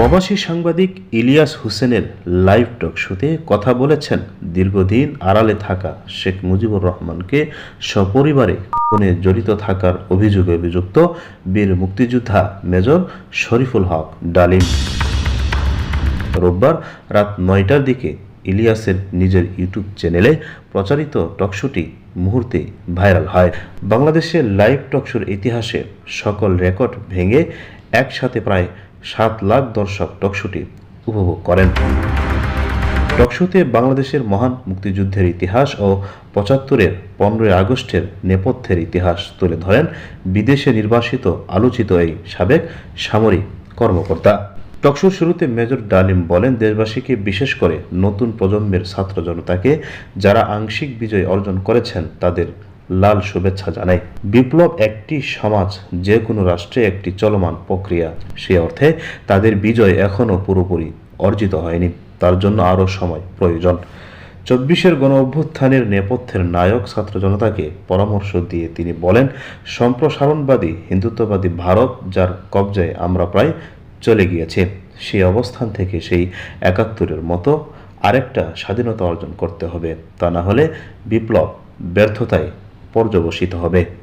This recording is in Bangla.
প্রবাসী সাংবাদিক ইলিয়াস হোসেনের লাইভ টক শোতে কথা বলেছেন দীর্ঘদিন আড়ালে থাকা শেখ মুজিবুর রহমানকে সপরিবারে কোণে জড়িত থাকার অভিযোগে অভিযুক্ত বীর মুক্তিযোদ্ধা মেজর শরীফুল হক ডালিম। রোববার রাত নয়টার দিকে ইলিয়াসের নিজের ইউটিউব চ্যানেলে প্রচারিত টকশোটি মুহূর্তে ভাইরাল হয়। বাংলাদেশের লাইভ টকশোর ইতিহাসে সকল রেকর্ড ভেঙে একসাথে প্রায় সাত লাখ দর্শক টকশোটি উপভোগ করেন। টকশোতে বাংলাদেশের মহান মুক্তিযুদ্ধের ইতিহাস ও পঁচাত্তরের পনেরোই আগস্টের নেপথ্যের ইতিহাস তুলে ধরেন বিদেশে নির্বাসিত আলোচিত এই সাবেক সামরিক কর্মকর্তা। টকশোর শুরুতে মেজর ডালিম বলেন, দেশবাসীকে বিশেষ করে নতুন প্রজন্মের ছাত্র জনতাকে যারা আংশিক বিজয় অর্জন করেছেন, তাদের লাল শুভেচ্ছা জানাই। বিপ্লব একটি সমাজ, যে কোনো রাষ্ট্রে একটি চলমান প্রক্রিয়া। সে অর্থে তাদের বিজয় এখনও পুরোপুরি অর্জিত হয়নি। তার জন্য আরও সময় প্রয়োজন। চব্বিশের গণ অভ্যুত্থানের নেপথ্যের নায়ক ছাত্র জনতাকে পরামর্শ দিয়ে তিনি বলেন, সম্প্রসারণবাদী হিন্দুত্ববাদী ভারত, যার কবজায় আমরা প্রায় চলে গিয়েছে সেই অবস্থান থেকে সেই একাত্তরের মতো আরেকটা স্বাধীনতা অর্জন করতে হবে। তা না হলে বিপ্লব ব্যর্থতায় পর্যবসিত হবে।